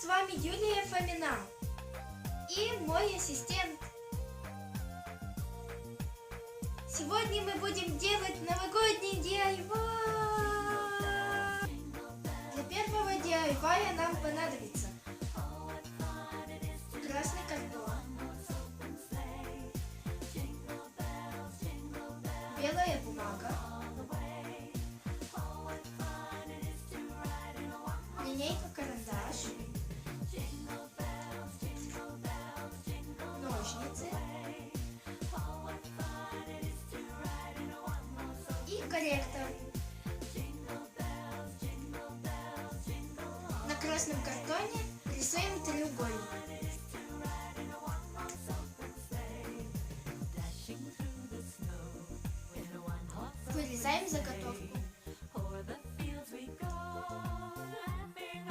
с вами Юлия Фомина и мой ассистент. Сегодня мы будем делать новогодний DIY. Для первого DIY нам понадобится красный картон, белая бумага, линейка карандаш, корректор. На красном картоне рисуем треугольник. Вырезаем заготовку.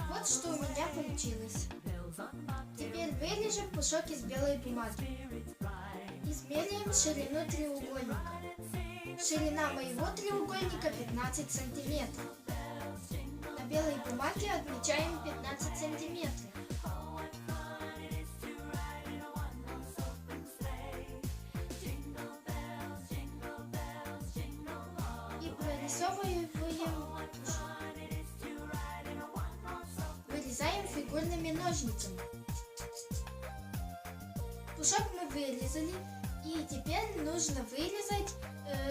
Вот что у меня получилось. Теперь вырежем пушок из белой бумаги. Измеряем ширину треугольника. Ширина моего треугольника 15 сантиметров. На белой бумаге отмечаем 15 сантиметров. И прорисовываем Вырезаем фигурными ножницами. Пушок мы вырезали, и теперь нужно вырезать э.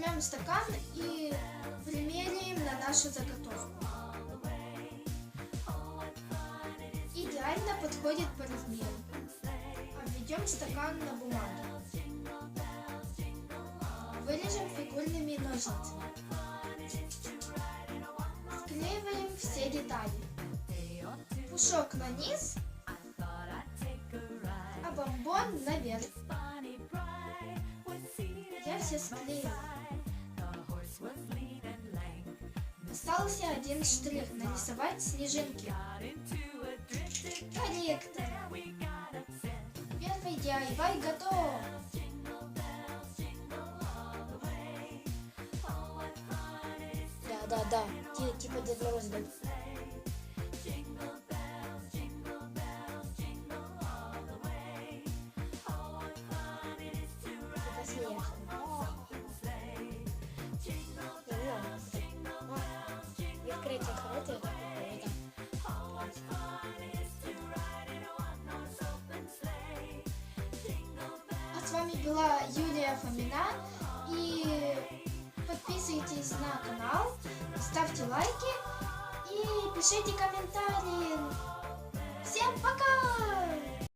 Возьмем стакан и примеряем на нашу заготовку. Идеально подходит по размеру. Обведем стакан на бумаге. Вырежем фигурными ножницами. Склеиваем все детали. Пушок на низ, а бомбон наверх. Я все склеила. Остался один штрих нарисовать снежинки. Корректор. Первый DIY готов. Да, да, да. Ти- Типа Дед Мороз, С вами была Юлия Фомина. И подписывайтесь на канал, ставьте лайки и пишите комментарии. Всем пока!